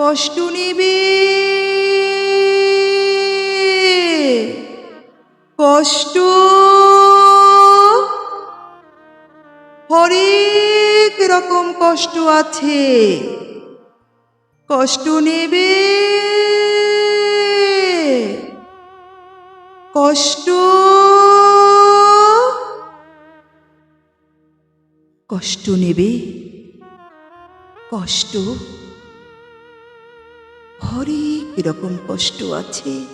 কষ্ট নেবে। কষ্ট হরেক রকম কষ্ট আছে। কষ্ট নেবে। কষ্ট কষ্ট নেবে। কষ্ট হরেক রকম কষ্ট আছে?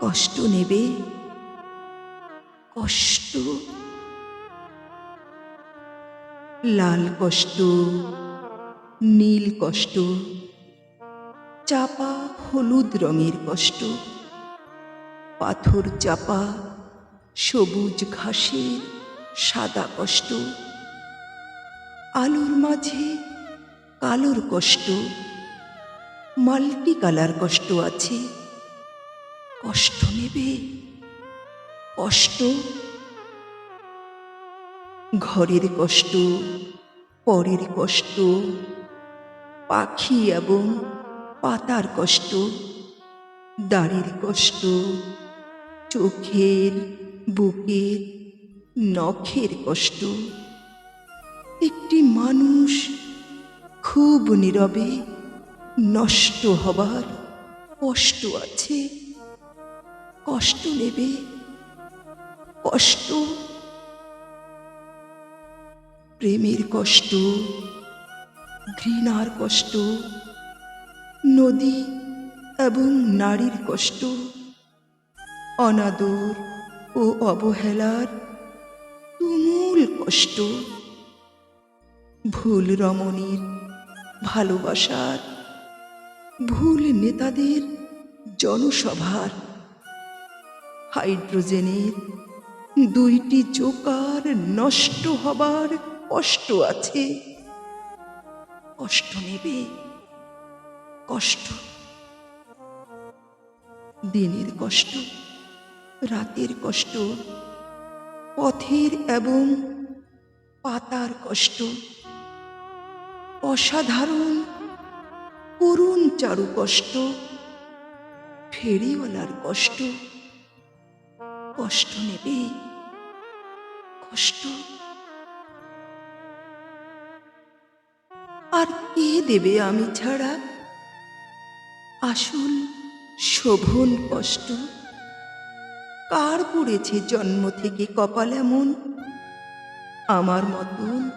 কষ্ট নেবে? কষ্ট? লাল কষ্ট, নীল কষ্ট, চাপা হলুদ রঙের কষ্ট, পাথর চাপা, সবুজ ঘাসের সাদা কষ্ট, আলোর মাঝে কালোর কষ্ট। মাল্টি কালার কষ্ট আছে। কষ্ট নেবে। কষ্ট। ঘরের কষ্ট, পরের কষ্ট, পাখি এবং পাতার কষ্ট, দাড়ির কষ্ট, চোখের, বুকের, নখের কষ্ট। একটি মানুষ খুব নীরবে নষ্ট হবার কষ্ট আছে। কষ্ট নেবে, কষ্ট। প্রেমের কষ্ট, ঘৃণার কষ্ট, নদী এবং নারীর কষ্ট, অনাদর ও অবহেলার তুমুল কষ্ট। ভুল রমণীর ভালোবাসার ভুল নেতাদের জনসভার হাইড্রোজেনের দুইটি জোকার নষ্ট হবার কষ্ট আছে। কষ্ট নেবে, কষ্ট। দিনের কষ্ট, রাতের কষ্ট, পথের এবং পাতার কষ্ট। অসাধারণ চারু কষ্ট, ফেরিওয়ালার কষ্ট কষ্ট নেবে, কষ্ট। আর কে দেবে আমি ছাড়া? আসল শোভন কষ্ট। কার পড়েছে জন্ম থেকে কপাল এমন? আমার মতন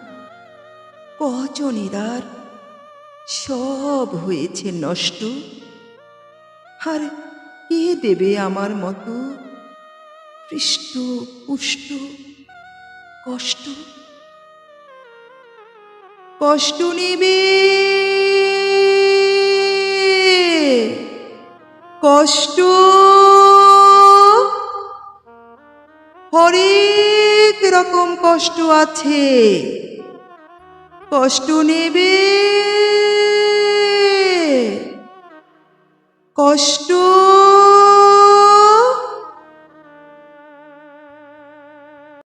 কজনের আর সব হয়েছে নষ্ট। আর কে দেবে আমার মতো? পৃষ্ট পুষ্ট, কষ্ট? কষ্ট নেবে? কষ্ট? হরেক রকম কষ্ট আছে। কষ্ট নেবে? কষ্ট